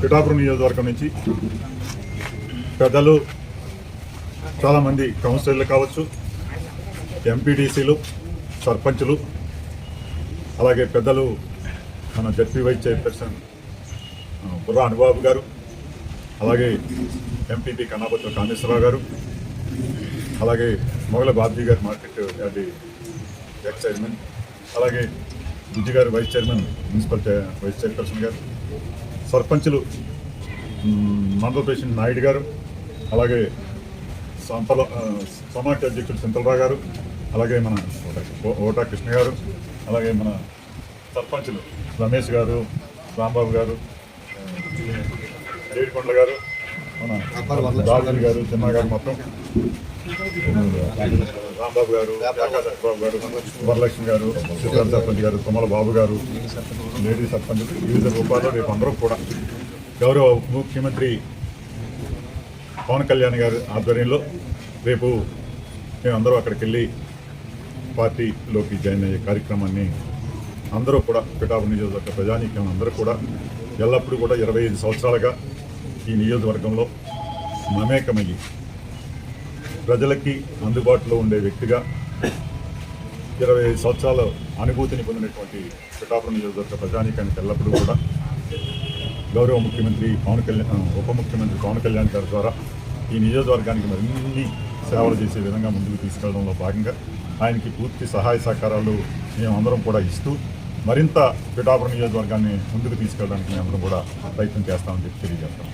పిఠాపురం నియోజకవర్గం నుంచి పెద్దలు చాలామంది కౌన్సిలర్లు కావచ్చు ఎంపీటీసీలు సర్పంచులు అలాగే పెద్దలు మన ZP vice chairperson Burra Anubabu గారు అలాగే ఎంపీపీ కన్నాపత్ర కామేశ్వరరావు గారు అలాగే మొగల బాబ్జీ గారు మార్కెట్ అది ఎక్స్ చైర్మన్ అలాగే బుజ్జి గారు vice chairman municipal vice chairperson గారు సర్పంచులు మండల ప్రెసిడెంట్ నాయుడు గారు అలాగే సంపల సమాఖ్య అధ్యక్షుడు సింతలరావు గారు అలాగే మన ఓటా కృష్ణ గారు అలాగే మన సర్పంచులు రమేష్ గారు రాంబాబు గారు ఆ, ఏడుకొండల గారు మన గారు చిన్న గారు మొత్తం. రాంబాబు గారు బాబు గారు వరలక్ష్మి గారు సిద్ధార్థ సర్పంచ్ గారు తుమ్మల బాబు గారు లేడీ సర్పంచ్ వివిధ రూపాల్లో రేపు అందరూ కూడా గౌరవ ముఖ్యమంత్రి పవన్ కళ్యాణ్ గారి ఆధ్వర్యంలో రేపు మేమందరూ అక్కడికి వెళ్ళి పార్టీలోకి జాయిన్ అయ్యే కార్యక్రమాన్ని అందరూ కూడా పిఠాపు నియోజకవర్గ ప్రజానీకం అందరూ కూడా ఎల్లప్పుడూ కూడా ఇరవై ఐదు సంవత్సరాలుగా ఈ నియోజకవర్గంలో మమేకమయ్యి ప్రజలకి అందుబాటులో ఉండే వ్యక్తిగా ఇరవై ఐదు సంవత్సరాల అనుభూతిని పొందినటువంటి పిఠాపురం నియోజకవర్గ ప్రజానీకానికి ఎల్లప్పుడూ కూడా గౌరవ ముఖ్యమంత్రి పవన్ కళ్యాణ్ ఉప ముఖ్యమంత్రి పవన్ కళ్యాణ్ గారి ద్వారా ఈ నియోజకవర్గానికి మరిన్ని సేవలు చేసే విధంగా ముందుకు తీసుకెళ్ళడంలో భాగంగా ఆయనకి పూర్తి సహాయ సహకారాలు మేమందరం కూడా ఇస్తూ మరింత పిఠాపురం నియోజకవర్గాన్ని ముందుకు తీసుకెళ్ళడానికి మేమందరం కూడా ప్రయత్నం చేస్తామని చెప్పి తెలియజేస్తాం.